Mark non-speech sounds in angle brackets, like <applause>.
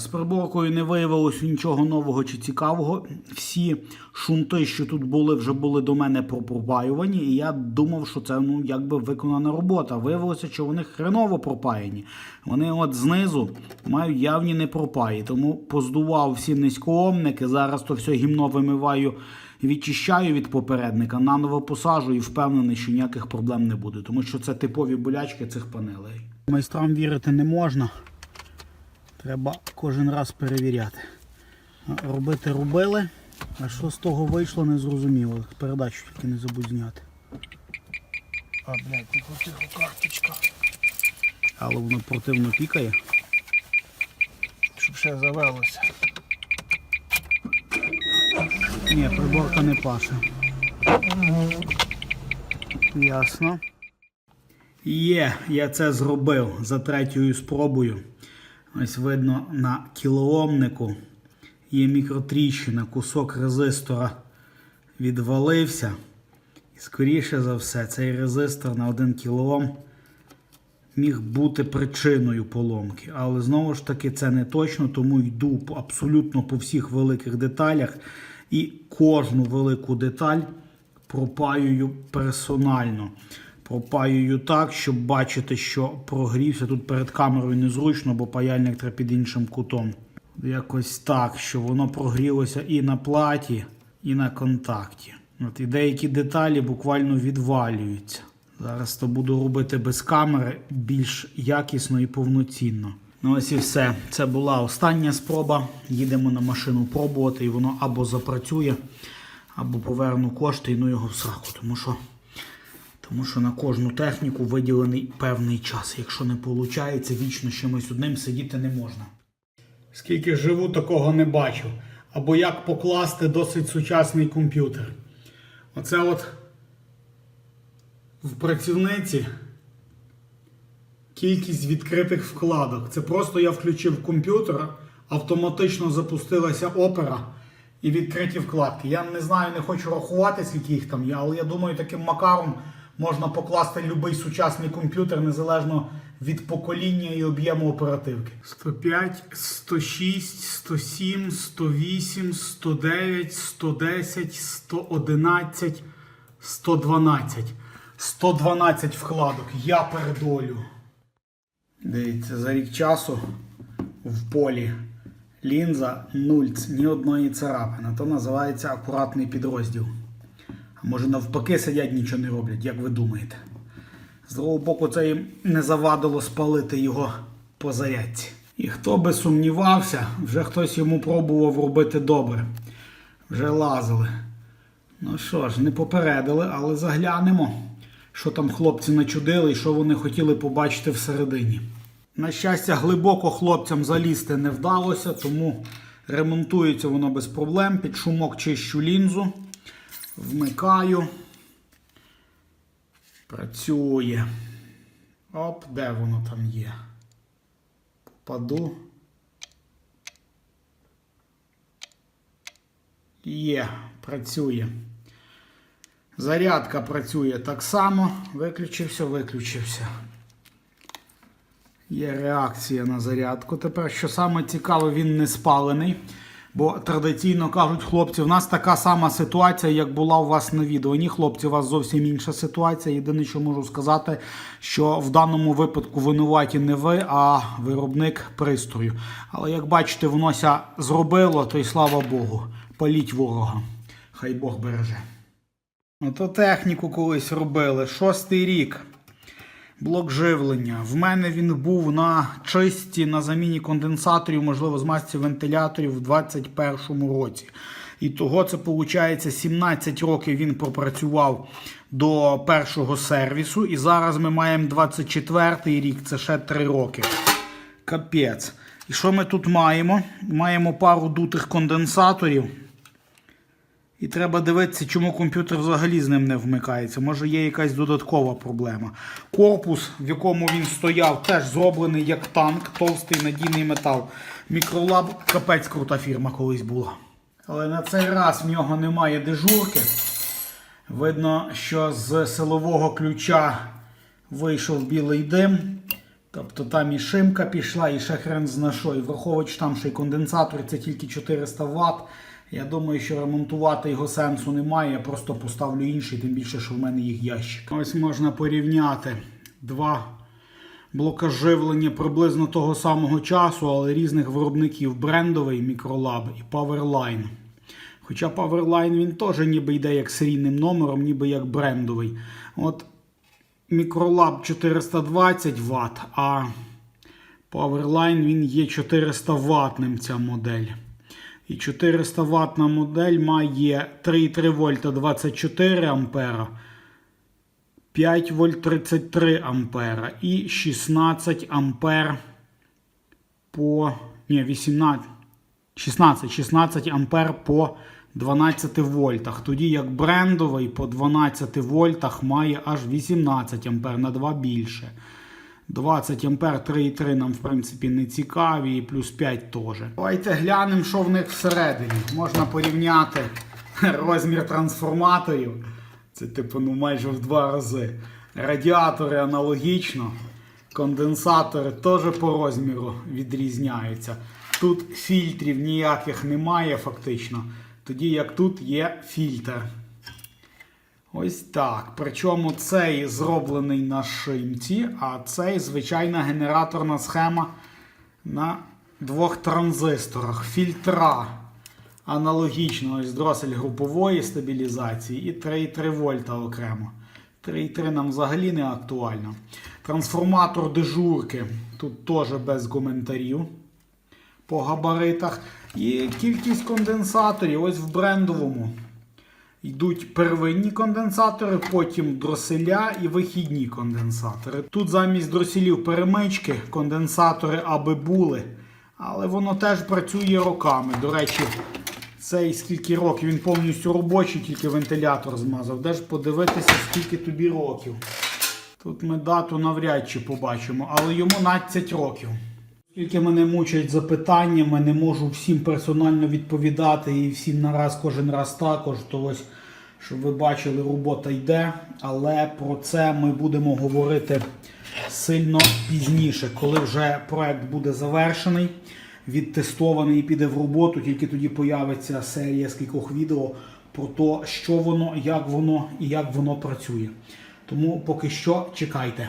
З приборкою не виявилося нічого нового чи цікавого. Всі шунти, що тут були, вже були до мене пропаювані, і я думав, що це ну якби виконана робота. Виявилося, що вони хреново пропаяні. Вони от знизу мають явні непропаї. Тому поздував всі низькоомники. Зараз то все гімно вимиваю. Відчищаю від попередника, наново посажу і впевнений, що ніяких проблем не буде, тому що це типові болячки цих панелей. Майстрам вірити не можна. Треба кожен раз перевіряти. Робити робили, а що з того вийшло, не зрозуміло. Передачу тільки не забудь зняти. А, блядь, тихо, тихо, карточка. Але воно противно пікає. Щоб ще завелося. Ні, приборка не паше. Ясно. Є, я це зробив за третьою спробою. Ось видно на кілоомнику є мікротріщина, кусок резистора відвалився. І скоріше за все, цей резистор на 1 кОм міг бути причиною поломки. Але знову ж таки це не точно, тому йду абсолютно по всіх великих деталях і кожну велику деталь пропаюю персонально. Пропаюю так, щоб бачити, що прогрівся. Тут перед камерою незручно, бо паяльник треба під іншим кутом. Якось так, що воно прогрілося і на платі, і на контакті. От і деякі деталі буквально відвалюються. Зараз то буду робити без камери більш якісно і повноцінно. Ну ось і все. Це була остання спроба. Їдемо на машину пробувати, і воно або запрацює, або поверну кошти і ну його в сраку. Тому що, тому що на кожну техніку виділений певний час. Якщо не виходить, вічно чимось одним сидіти не можна. Скільки живу, такого не бачив. Або як покласти досить сучасний комп'ютер. Оце от в працівниці кількість відкритих вкладок. Це просто я включив комп'ютер, автоматично запустилася опера і відкриті вкладки. Я не знаю, не хочу рахувати, скільки їх там є, але я думаю, таким макаром можна покласти будь-який сучасний комп'ютер незалежно від покоління і об'єму оперативки. 105, 106, 107, 108, 109, 110, 111, 112. 112 вкладок. Я передолю. Дивіться, за рік часу в полі лінза нульц, ні одної царапини. То називається акуратний підрозділ. А може навпаки сидять, нічого не роблять, як ви думаєте. З другого боку, це їм не завадило спалити його по зарядці. І хто би сумнівався, вже хтось йому пробував робити добре. Вже лазили. Ну що ж, не попередили, але заглянемо, що там хлопці начудили і що вони хотіли побачити всередині. На щастя, глибоко хлопцям залізти не вдалося, тому ремонтується воно без проблем. Під шумок чищу лінзу, вмикаю. Працює. Оп, де воно там є? Попаду. Є, працює. Зарядка працює так само. Виключився, виключився. Є реакція на зарядку. Тепер, що саме цікаве, він не спалений. Бо традиційно кажуть хлопці, в нас така сама ситуація, як була у вас на відео. Ні, хлопці, у вас зовсім інша ситуація. Єдине, що можу сказати, що в даному випадку винуваті не ви, а виробник пристрою. Але як бачите, воно ся зробило, то й слава Богу. Паліть ворога. Хай Бог береже. Ото техніку колись робили. Шостий рік. Блок живлення. В мене він був на чисті, на заміні конденсаторів, можливо, змазці вентиляторів у 2021 році. І того це виходить 17 років він пропрацював до першого сервісу. І зараз ми маємо 24 рік, це ще 3 роки. Капець. І що ми тут маємо? Маємо пару дутих конденсаторів. І треба дивитися, чому комп'ютер взагалі з ним не вмикається. Може є якась додаткова проблема. Корпус, в якому він стояв, теж зроблений як танк, товстий надійний метал. Мікролаб, капець крута фірма колись була. Але на цей раз в нього немає дежурки. Видно, що з силового ключа вийшов білий дим. Тобто там і шимка пішла, і ще хрен зна що. І враховуючи там, що і конденсатор це тільки 400 Вт. Я думаю, що ремонтувати його сенсу немає. Я просто поставлю інший, тим більше, що в мене їх ящик. Ось можна порівняти два блока живлення приблизно того самого часу, але різних виробників: брендовий мікролаб і Powerline. Хоча Powerline він теж ніби йде як серійним номером, ніби як брендовий. От мікролаб 420 Вт, а Powerline він є 400 ватним ця модель. І 400 ватна модель має 3,3 вольта 24 ампера, 5 вольт 33 ампера і 16 ампер по ні, 18 16, 16 ампер по 12 вольтах. Тоді як брендовий по 12 вольтах має аж 18 ампер на 2 більше. 20 ампер 3,3 нам в принципі не цікаві, і плюс 5 теж. Давайте глянемо, що в них всередині. Можна порівняти <laughs> розмір трансформаторів. Це типу ну майже в два рази. Радіатори аналогічно. Конденсатори теж по розміру відрізняються. Тут фільтрів ніяких немає фактично. Тоді як тут є фільтр. Ось так. Причому цей зроблений на шимці, а цей звичайна генераторна схема на двох транзисторах. Фільтра. Аналогічно ось дросель групової стабілізації і 3,3 вольта окремо. 3,3 нам взагалі не актуально. Трансформатор дежурки. Тут теж без коментарів по габаритах. І кількість конденсаторів ось в брендовому. Йдуть первинні конденсатори, потім дроселя і вихідні конденсатори. Тут замість дроселів перемички, конденсатори аби були. Але воно теж працює роками. До речі, цей скільки років він повністю робочий, тільки вентилятор змазав. Де ж подивитися, скільки тобі років. Тут ми дату навряд чи побачимо, але йому 12 років. Оскільки мене мучать запитаннями, не можу всім персонально відповідати і всім нараз кожен раз також, то ось, щоб ви бачили, робота йде. Але про це ми будемо говорити сильно пізніше, коли вже проект буде завершений, відтестований і піде в роботу, тільки тоді появиться серія з кількох відео про те, що воно, як воно і як воно працює. Тому поки що чекайте.